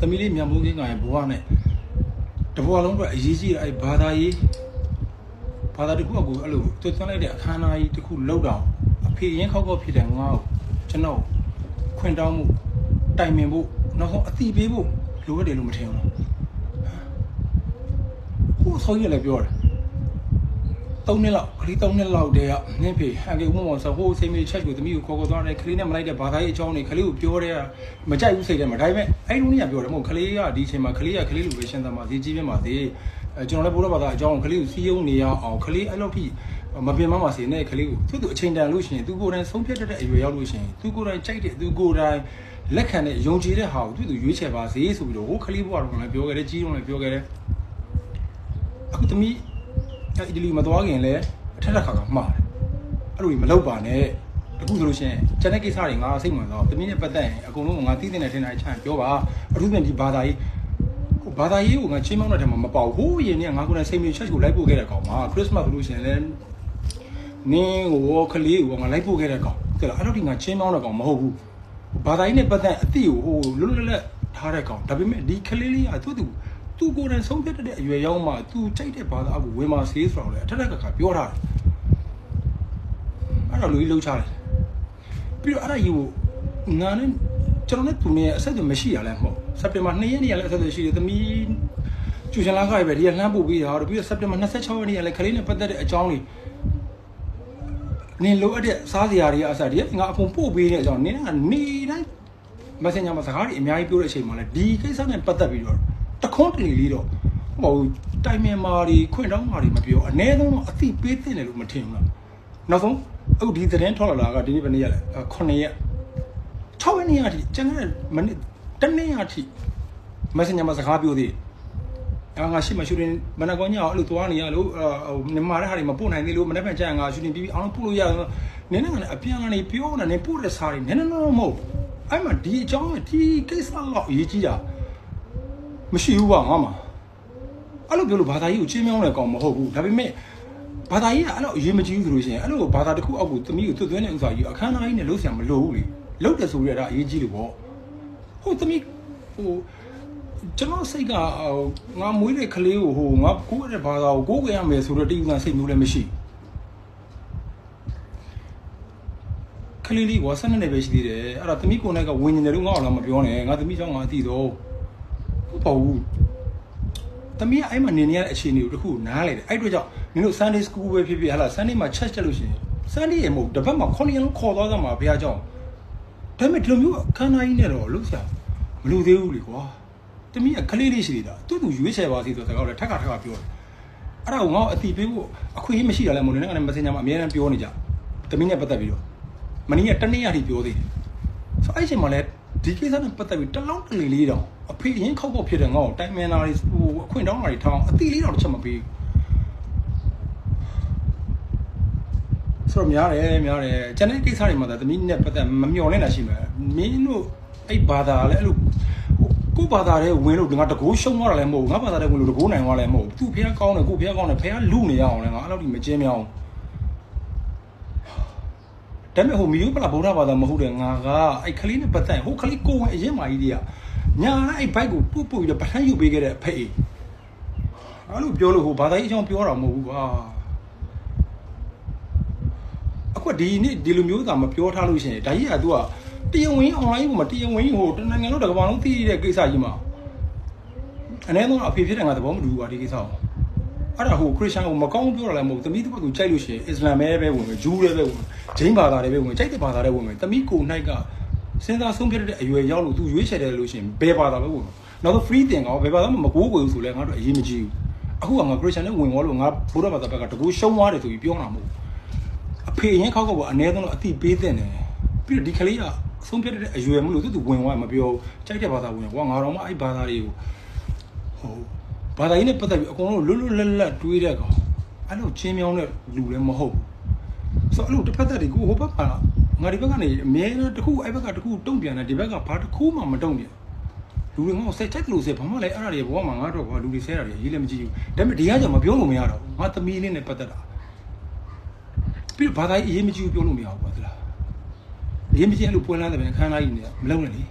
သမီးလေးမြန်မိုးကင်းကရဲ့ဘဝနဲ့တဘဝလုံးအတွက်အရေးကြီးတဲ့အဲ့ဘာသာရေးဘာသာတစ်ခုအကူအဲ့လိုသွတ်သွင်းလိုက်တဲ့အခမ်းအနားကြီးတစ်ခုလောက်တော့အဖေရင်ခောက်ခောက်ဖြစ်တဲ့ငါ့ကိုကျွန်တော်ခွင့်တောင်းမှုတိုင်ပင်ဖို့နောက်ဆုံးအတိပေးဖို့လိုအပ်တယ်လို့မထင်ဘူးဟိုဆောင်းရလည်းပြောတယ် 3နှစ်လောက်ကလေး3နှစ်လောက်တည်းကနင်းဖေဟန်ကေဥမမောင်ဆိုဟိုစိတ်မေချက်ကိုသမီးကိုခေါ်ခေါ်သွားတယ်ကလေးနဲ့မလိုက်တဲ့ဘာသာရေးအကြောင်းတွေကလေးကိုပြောတဲ့မကြိုက်ဘူးစိတ်ထဲမှာဒါပေမဲ့အဲ့လိုနေရပြောတယ်မဟုတ်ကလေးကဒီအချိန်မှာကလေးကကလေးလိုပဲရှင်းသမှာဒီကြီးပြမှာဒီအဲကျွန်တော်လည်းဘိုးတော်ဘာသာအကြောင်းကလေးကိုစီးယုံနေရအောင်ကလေးအဲ့လိုထိမပြင်းမမှာစီနဲ့ကလေးကိုသူ့သူအချိန်တန်လို့ရှိရင်သူကိုယ်တိုင်ဆုံးဖြတ်တတ်တဲ့အရွယ်ရောက်လို့ရှိရင်သူကိုယ်တိုင်ကြိုက်တဲ့သူကိုယ်တိုင်လက်ခံတဲ့ယုံကြည်တဲ့ဟာကိုသူ့သူရွေးချယ်ပါစေဆိုပြီးတော့ဟိုကလေးဘွားတော်ကလည်းပြောခဲ့တယ်ကြီးတော်လည်းပြောခဲ့တယ်အခုသမီး အဲ့အီတလီမသွားခင်လည်းအထက်ထက်ခါကမှားတယ်အဲ့လိုကြီးမလုပ်ပါနဲ့တခုဆိုလို့ရှိရင်ကျန်တဲ့ကိစ္စတွေငါစိတ်ဝင်စားသမီးနဲ့ပတ်သက်ရင်အကုန်လုံးငါသိတဲ့နဲ့ထင်တာချမ်းပြောပါအထူးသဖြင့်ဒီဘာသာရေးဟိုဘာသာရေးကိုငါချင်းမောင်းတဲ့ထဲမှာမပေါဟိုးရင်နဲ့ငါကိုယ်နဲ့စိတ်မြေချက်ကိုလိုက်ပို့ခဲ့တဲ့ကောင်မှာခရစ်စမတ်ဆိုလို့ရှိရင်လည်းနင်းကိုကလေးကိုငါလိုက်ပို့ခဲ့တဲ့ကောင်တဲ့လားအဲ့လိုဒီငါချင်းမောင်းတဲ့ကောင်မဟုတ်ဘူးဘာသာရေးနဲ့ပတ်သက်အသိကိုဟိုလွတ်လွတ်လပ်လပ်ထားတဲ့ကောင်ဒါပေမဲ့ဒီကလေးလေးကသူ့သူ သူကိုယ်တိုင်ဆုံးဖြတ်တဲ့အရွယ်ရောက်မှသူကြိုက်တဲ့ဘာသာအကူဝင်ပါစေးဆိုတော့လေအထက်ထက်ကခါပြောထားတယ်အဲ့တော့လူကြီးလှုပ်ချတယ်ပြီးတော့အဲ့ဒါကြီးကိုငါနဲ့ကျွန်တော်နဲ့သူနဲ့အဆက်အသွယ်မရှိရလဲမဟုတ်စက်တင်ဘာ2ရက်နေ့ကလည်းအဆက်အသွယ်ရှိတယ်သမီးကျူရှင်လာခါပဲဒီကလှမ်းပို့ပြီးတာတော့ပြီးတော့စက်တင်ဘာ26ရက်နေ့ကလည်းခလေးနဲ့ပတ်သက်တဲ့အကြောင်းတွေနင်လိုအပ်တဲ့စားစရာတွေအစားတွေငါအကုန်ပို့ပေးတဲ့အကြောင်းနင်ကနေတိုင်း messenger မှာစကားတွေအများကြီးပြောတဲ့အချိန်မှာလည်းဒီကိစ္စနဲ့ပတ်သက်ပြီးတော့ တခွန်းတလေလေးတော့ဟိုတိုင်မင်မာတွေခွင့်တောင်းမာတွေမပြောအ ਨੇ ဆုံးတော့အသိပေးတဲ့တယ်လို့မထင်ဘူးလားနောက်ဆုံးအခုဒီသတင်းထွက်လာတာကဒီနေ့ဘယ်နေ့ရလဲ9ရက်6ရက်နေ့အထိကျန်တဲ့မနေ့တနေ့အထိ messenger မှာစကားပြောသေးတယ်အာငါရှိမှရှူတင်မနက်ကောညအောင်အဲ့လိုသွားနေရလို့ဟိုနေမာတဲ့ဟာတွေမပို့နိုင်သေးလို့မနေ့ကကြာငါရှူတင်ပြီးပြီးအောင်လို့ပို့လို့ရတော့နင်းနဲ့ကနေအပြန်ကနေပြောနေနေပို့တဲ့စားတွေနည်းနည်းတော့မဟုတ်အဲ့မှာဒီအကြောင်းဒီကိစ္စတော့အရေးကြီးတာ မရှိဘူးပါငါမှာအဲ့လိုပြောလို့ဘာသာရေးကိုချင်းမြောင်းတဲ့ကောင်မဟုတ်ဘူးဒါပေမဲ့ဘာသာရေးကအဲ့လိုအရေးမကြီးဘူးဆိုလို့ရှိရင်အဲ့လိုဘာသာတစ်ခုအောက်ကိုသမီးကိုသွတ်သွင်းတဲ့ဥစ္စာကြီးအခမ်းအနားကြီးနဲ့လှုပ်ရှားမလို့ဘူးလေလှုပ်တယ်ဆိုရတာအရေးကြီးလို့ပေါ့ဟိုသမီးဟိုကျွန်တော်စိတ်ကငါမွေးတဲ့ကလေးကိုဟိုငါကိုးတဲ့ဘာသာကိုကိုးကြရမယ်ဆိုတော့တိကျစိတ်မျိုးလည်းမရှိကလေးလေးကဆန်းနေပဲရှိသေးတယ်အဲ့ဒါသမီးကိုယ်နဲ့ကဝิญဉာဏ်တယ်လို့ငါ့အောင်လာမပြောနဲ့ငါသမီးကြောင့်ငါအသိတော့ ဟုတ်ပါဘူးသမီးကအဲ့မှာနေနေရတဲ့အခြေအနေကိုတခုနားလေတယ်အဲ့အတွက်ကြောင့်နင်တို့ Sunday school ပဲဖြစ်ဖြစ်ဟာလား Sunday မှာ church တက်လို့ရှိရင် Sunday ရေမဟုတ်တစ်ပတ်မှာ9ရက်လုံးခေါ်သွားကြမှာဘုရားကြောင့်ဒါပေမဲ့ဒီလိုမျိုးအခမ်းအနားကြီးနဲ့တော့လှုပ်ရှားမလို့သေးဘူးလေကွာတမီးကကလေးလေးရှိနေတာသူ့သူရွေးချယ်ပါစီဆိုတော့စကားလည်းထက်ကထက်ကပြောတယ်အဲ့ဒါကိုငါ့အတီးပေးဖို့အခွင့်အရေးမရှိတာလည်းမဟုတ်နဲ့ငါလည်း messenger မှာအများအားပြောနေကြတမီးနဲ့ပတ်သက်ပြီးတော့မနေ့ကတနေ့ရထိပြောသေးတယ်ဆိုအဲ့ချိန်မှာလည်းဒီကိစ္စနဲ့ပတ်သက်ပြီးတလုံးတလီလေးတောင် အဖေအရင်ခောက်ခောက်ဖြစ်တဲ့ငါ့ကိုတိုင်မန်နာတွေဟိုအခွင့်တောင်းတာတွေထောင်းအတီးလေးတောင်တစ်ချက်မပေးဘူးဆိုတော့များတယ်များတယ်ကျန်တဲ့ကိစ္စတွေမှာသာသမီးနဲ့ပတ်သက်မမျှော်လင့်တာရှိမှာမင်းတို့အဲ့ဘာသာလည်းအဲ့လိုကိုဘာသာတဲ့ဝင်လို့ငါတကိုးရှုံသွားတာလည်းမဟုတ်ဘူးငါဘာသာတဲ့ဝင်လို့တကိုးနိုင်သွားလည်းမဟုတ်ဘူးသူဖះကောင်းတယ်ကိုဖះကောင်းတယ်ဖះလူနေရအောင်လည်းငါအဲ့လိုဒီမကျင်းမြောင်းဒါပေမဲ့ဟိုမီယိုပလာဗုဒ္ဓဘာသာမဟုတ်တဲ့ငါကအဲ့ခလေးနဲ့ပတ်သက်ဟိုခလေးကိုဝင်အရင်မာကြီးတွေက ညာအဲ့ဘိုက်ကိုပုတ်ပုတ်ပြီးတော့ပထမ်းယူပေးခဲ့တဲ့အဖေအဲ့လိုပြောလို့ဟိုဘာသာရေးအကြောင်းပြောတာမဟုတ်ဘူးကွာအခုဒီနေ့ဒီလိုမျိုးသာမပြောထားလို့ရှိရင်ဒါကြီးက तू ကတရားဝင် online ပေါ်မှာတရားဝင်ဟိုတနိုင်ငံလုံးတစ်ကမ္ဘာလုံးသိတဲ့ကိစ္စကြီးမှာအနည်းဆုံးအဖေဖြစ်တဲ့ငါသဘောမတူဘူးကွာဒီကိစ္စကိုအဲ့ဒါဟိုခရစ်ယာန်ကိုမကောင်းပြောတာလည်းမဟုတ်သမီးတစ်ပတ်ကိုကြိုက်လို့ရှိရင်အစ္စလာမ်ပဲပဲဝင်မယ်ဂျူးလည်းပဲဝင်ဂျိန်းဘာသာလည်းပဲဝင်ကြိုက်တဲ့ဘာသာလည်းဝင်မယ်သမီးကိုနိုင်က စဉ်းစားဆုံးဖြတ်တဲ့အရွယ်ရောက်လို့ तू ရွေးချယ်တယ်လို့ရှိရင်ဘယ်ဘာသာပဲဝင်နောက်တော့ free တင်ကောဘယ်ဘာသာမှမကိုးကွယ်ဘူးဆိုလဲငါတို့အရေးမကြီးဘူးအခုကငါခရစ်ယာန်နဲ့ဝင်သွားလို့ငါဘုရားဘာသာဘက်ကတကူရှုံးသွားတယ်ဆိုပြီးပြောတာမဟုတ်အဖေရင်ခောက်ခောက်ကအနည်းဆုံးတော့အတိပေးတဲ့တယ်ပြီးတော့ဒီကလေးကဆုံးဖြတ်တဲ့အရွယ်မလို့သူသူဝင်သွားမပြောကြိုက်တဲ့ဘာသာဝင်ကွာငါတော့မှအဲ့ဘာသာတွေကိုဟိုဘာသာရေးနဲ့ပတ်သက်ပြီးအကုန်လုံးလွတ်လွတ်လပ်လပ်တွေးတဲ့ကောင်အဲ့လိုချင်းမြောင်းတဲ့လူလည်းမဟုတ်ဆိုအဲ့လိုတစ်ဖက်သက်တွေကိုဟိုဘက်က ငါဒီဘက်ကနေအမြဲတမ်းတစ်ခုအဲ့ဘက်ကတစ်ခုတုံ့ပြန်တယ်ဒီဘက်ကဘာတစ်ခုမှမတုံ့ပြန်လူတွေငါ့ကိုစိတ်ချက်လို့စေဘာမှလည်းအဲ့ဒါတွေဘဝမှာငါတော့ကွာလူတွေဆဲတာတွေရေးလည်းမကြည့်ဘူးဒါပေမဲ့ဒီကကြောင့်မပြောလို့မရတော့ဘူးငါသမီးလေးနဲ့ပတ်သက်တာပြီးတော့ဘာသာရေးအရေးမကြည့်ဘူးပြောလို့မရဘူးကွာသလားအရေးမကြီးအဲ့လိုပွင့်လန်းတယ်ပဲခန်းသားကြီးနေမလုံးနဲ့လေ